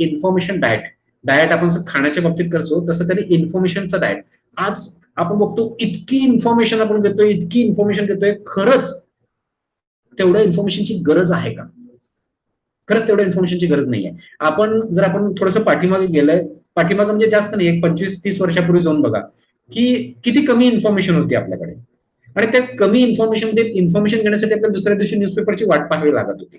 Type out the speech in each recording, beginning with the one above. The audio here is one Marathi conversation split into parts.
इन्फॉर्मेशन डाएट डाएट आपण खाण्याच्या बाबतीत करतो तसं त्याने इन्फॉर्मेशनचा डाएट आज आपण बघतो इतकी इन्फॉर्मेशन आपण घेतोय इतकी इन्फॉर्मेशन घेतोय खरंच तेवढ्या इन्फॉर्मेशनची गरज आहे का? खरंच तेवढ्या इन्फॉर्मेशनची गरज नाहीये. आपण जर आपण थोडंसं पाठीमागे गेलंय पाठीमागे म्हणजे जास्त नाही एक पंचवीस तीस वर्षापूर्वी जाऊन बघा की किती कमी इन्फॉर्मेशन होती आपल्याकडे. आणि त्या कमी इन्फॉर्मेशन इन्फॉर्मेशन घेण्यासाठी आपल्याला दुसऱ्या दिवशी न्यूजपेपरची वाट पाहावी लागत होती.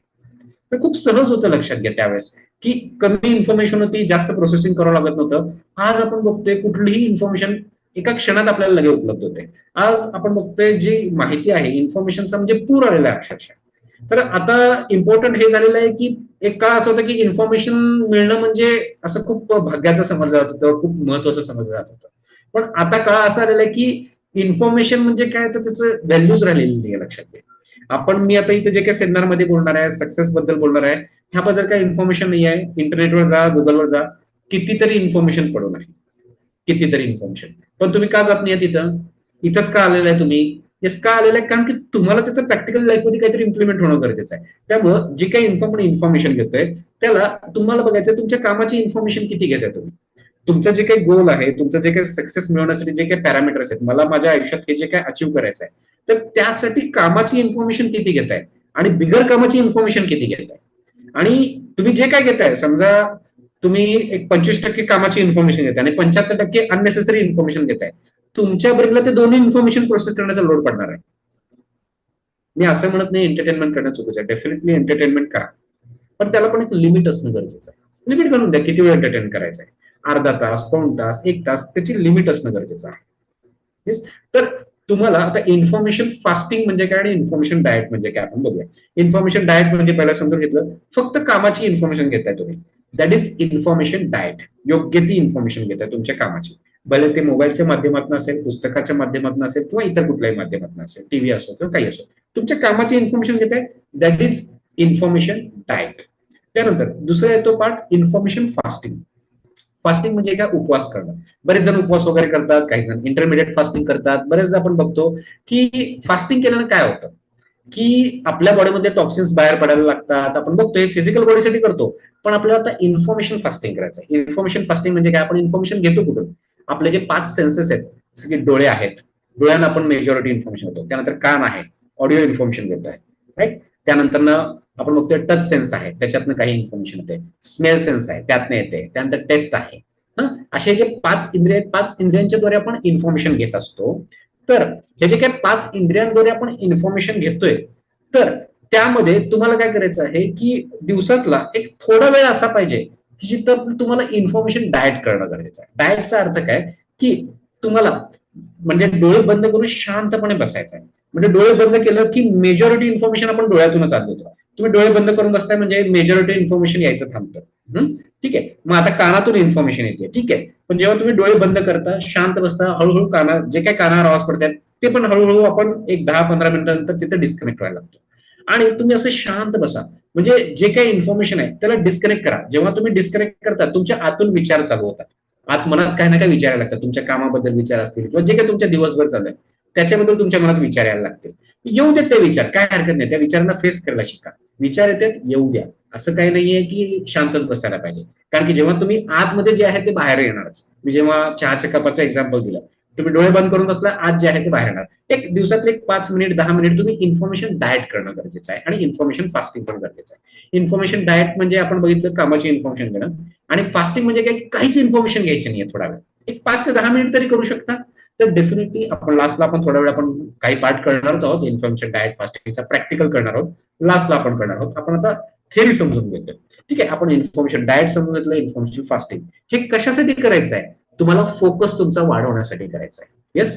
तर खूप सहज होतं लक्षात घ्या त्यावेळेस. की कमी इन्फॉर्मेशन होती जास्त प्रोसेसिंग करावं लागत नव्हतं. आज आपण बघतोय कुठलीही इन्फॉर्मेशन एका क्षणात आपल्याला लगेच उपलब्ध होते. आज आपण बघतोय जी माहिती आहे इन्फॉर्मेशनचा म्हणजे पूर आलेला आहे अक्षरशः. तर आता इम्पॉर्टंट हे झालेलं आहे की एक काळ असं होतं की इन्फॉर्मेशन मिळणं म्हणजे असं खूप भाग्याचं समजलं जात होतं खूप महत्वाचं समजलं जात होतं. पण आता काळ असा आलेला आहे की इन्फॉर्मेशन म्हणजे काय तर त्याचं व्हॅल्यूज राहिलेली नाही लक्षात घ्या. आपण मी आता इथे जे काही सेमिनारमध्ये बोलणार आहे सक्सेस बद्दल बोलणार आहे ह्याबद्दल काही इन्फॉर्मेशन नाही आहे इंटरनेटवर जा गुगलवर जा. कितीतरी इन्फॉर्मेशन पडून आहे. कितीतरी इन्फॉर्मेशन पण तुम्ही का जात नाही तिथं? इथंच का आलेलं आहे तुम्ही? येस का आलेलं आहे? कारण की तुम्हाला त्याचं प्रॅक्टिकल लाईफमध्ये काहीतरी इम्प्लिमेंट होणं गरजेचं आहे. त्यामुळं जे काही इन्फॉर्म इन्फॉर्मेशन घेतोय त्याला तुम्हाला बघायचं तुमच्या कामाची इन्फॉर्मेशन किती घेताय तुम्ही? तुमचं जे काही गोल आहे तुमचं जे काही सक्सेस मिळवण्यासाठी जे काही पॅरामीटर्स आहेत मला माझ्या आयुष्यात हे जे काही अचीव्ह करायचं आहे तर त्यासाठी कामाची इन्फॉर्मेशन किती घेताय? आणि बिगर कामाची इन्फॉर्मेशन किती घेताय? आणि तुम्ही जे काय घेताय समजा तुम्ही एक पंचवीस टक्के कामाची इन्फॉर्मेशन घेताय आणि पंच्याहत्तर टक्के अननेसेसरी इन्फॉर्मेशन घेताय. तुमच्या ब्रेनला ते दोन्ही इन्फॉर्मेशन प्रोसेस करण्याचा लोड पडणार आहे. मी असं म्हणत नाही एंटरटेनमेंट करणं चुकीचं आहे. डेफिनेटली एंटरटेनमेंट करा. पण त्याला पण एक लिमिट असणं गरजेचं आहे. लिमिट करून द्या किती वेळ एंटरटेन करायचं आहे अर्धा तास पाऊण तास एक तास त्याची लिमिट असणं गरजेचं आहे. तर तुम्हाला आता इन्फॉर्मेशन फास्टिंग म्हणजे काय आणि इन्फॉर्मेशन डाएट म्हणजे काय आपण बघूया. इन्फॉर्मेशन डाएट म्हणजे पहिला समजून घेतलं फक्त कामाची इन्फॉर्मेशन घेताय तुम्ही. दॅट इज इन्फॉर्मेशन डाएट योग्य ती इन्फॉर्मेशन घेताय तुमच्या कामाची. भले ते मोबाईलच्या माध्यमातून असेल पुस्तकाच्या माध्यमातून असेल किंवा इतर कुठल्याही माध्यमातून असेल टीव्ही असो किंवा काही असो. तुमच्या कामाची इन्फॉर्मेशन घेताय. दॅट इज इन्फॉर्मेशन डाएट त्यानंतर दुसरा येतो पार्ट इन्फॉर्मेशन फास्टिंग फास्टिंग म्हणजे काय? उपवास करणं. बरेच जण उपवास वगैरे करतात काही जण इंटरमिडिएट फास्टिंग करतात. बरेच आपण बघतो की फास्टिंग केल्यानं काय होतं? की आपल्या बॉडीमध्ये टॉक्सिन्स बाहेर पडायला लागतात. आपण बघतो हे फिजिकल बॉडीसाठी करतो. पण आपल्याला आता इन्फॉर्मेशन फास्टिंग करायचं आहे. इन्फॉर्मेशन फास्टिंग म्हणजे काय? आपण इन्फॉर्मेशन घेतो कुठून? आपले जे पाच सेन्सेस आहेत जसं की डोळे आहेत. डोळ्यांना आपण मेजॉरिटी इन्फॉर्मेशन होतो त्यानंतर कान आहे. ऑडिओ इन्फॉर्मेशन घेतो आहे राईट त्यानंतर आपण बघतोय टच सेन्स आहे. त्याच्यातनं काही इन्फॉर्मेशन येते स्मेल सेन्स आहे. त्यातनं येते त्यानंतर टेस्ट आहे. असे जे पाच इंद्रिय पाच इंद्रियांच्या द्वारे आपण इन्फॉर्मेशन घेत असतो. तर हे जे काही पाच इंद्रियांद्वारे आपण इन्फॉर्मेशन घेतोय तर त्यामध्ये तुम्हाला काय करायचं आहे की दिवसातला एक थोडा वेळ असा पाहिजे की जिथं तुम्हाला इन्फॉर्मेशन डायट करणं गरजेचं आहे. डायटचा अर्थ काय? की तुम्हाला म्हणजे डोळे बंद करून शांतपणे बसायचं आहे. म्हणजे डोळे बंद केलं की मेजॉरिटी इन्फॉर्मेशन आपण डोळ्यातूनच आत तुम्ही डोळे बंद करून बसताय म्हणजे मेजॉरिटी इन्फॉर्मेशन यायचं थांबतं. ठीक आहे. मग आता कानातून इन्फॉर्मेशन येते. ठीक आहे. पण जेव्हा तुम्ही डोळे बंद करता शांत बसता हळूहळू काना जे काही कानावर आवाज पडतात ते पण हळूहळू आपण एक दहा पंधरा मिनिटानंतर तिथे डिस्कनेक्ट व्हायला लागतो. आणि तुम्ही असं शांत बसा. म्हणजे जे काही इन्फॉर्मेशन आहे त्याला डिस्कनेक्ट करा. जेव्हा तुम्ही डिस्कनेक्ट करता तुमच्या आतून विचार चालू होतात. आत मनात काही ना काही विचारायला लागतात. तुमच्या कामाबद्दल विचार असतील किंवा जे काही तुमच्या दिवसभर चालू आहे त्याच्याबद्दल तुमच्या मनात विचार यायला लागतील. येऊ देत ते विचार. काय हरकत नाही. त्या विचारांना फेस करायला शिका. विचार येतात येऊ द्या. असं काही नाहीये की शांतच बसायला पाहिजे. कारण की जेव्हा तुम्ही आतमध्ये जे आहे ते बाहेर येणारच. मी जेव्हा चहाच्या कपाचं एक्झाम्पल दिलं तुम्ही डोळे बंद करून बसला आज जे आहे ते बाहेर येणार. एक दिवसातले एक पाच मिनिट दहा मिनिट तुम्ही इन्फॉर्मेशन डायट करणं गरजेचं आहे आणि इन्फॉर्मेशन फास्टिंग पण गरजेचं आहे. इन्फॉर्मेशन डायट म्हणजे आपण बघितलं कामाची इन्फॉर्मेशन घेणं आणि फास्टिंग म्हणजे काय? काहीच इन्फॉर्मेशन घ्यायची नाहीये थोडा वेळ. एक पाच ते दहा मिनिट तरी करू शकता. तर डेफिनेटली आपण लास्टला आपण थोडा वेळ आपण काही पार्ट करणारच आहोत. इन्फॉर्मेशन डायट फास्टिंगचा प्रॅक्टिकल करणार आहोत. लास्टला आपण करणार आहोत. आपण आता थेरी समजून घेतोय. ठीक आहे आपण इन्फॉर्मेशन डाएट समजून घेतलं इन्फॉर्मेशन फास्टिंग हे कशासाठी करायचं आहे तुम्हाला फोकस तुमचा वाढवण्यासाठी करायचा आहे येस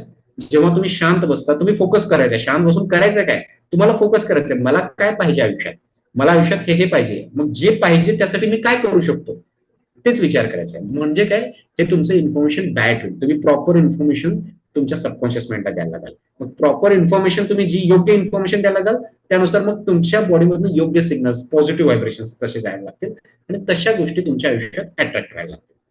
जेव्हा तुम्ही शांत बसता तुम्ही फोकस करायचा शांत बसून करायचं काय? तुम्हाला फोकस करायचंय. मला काय पाहिजे आयुष्यात? मला आयुष्यात हे हे पाहिजे. मग जे पाहिजे त्यासाठी मी काय करू शकतो? तेच विचार करायचा आहे म्हणजे काय? हे तुमचं इन्फॉर्मेशन डायट होईल. तुम्ही प्रॉपर इन्फॉर्मेशन तुमच्या सबकॉन्शियस माइंडला द्यायला लागेल. मग प्रॉपर इन्फॉर्मेशन तुम्ही जी योग्य इन्फॉर्मेशन द्यायला लागेल त्यानुसार मग तुमच्या बॉडीमधून योग्य सिग्नल्स पॉझिटिव्ह व्हायब्रेशन तसे जायला लागतील. आणि तशा गोष्टी तुमच्या आयुष्यात अट्रॅक्ट करायला लागतील.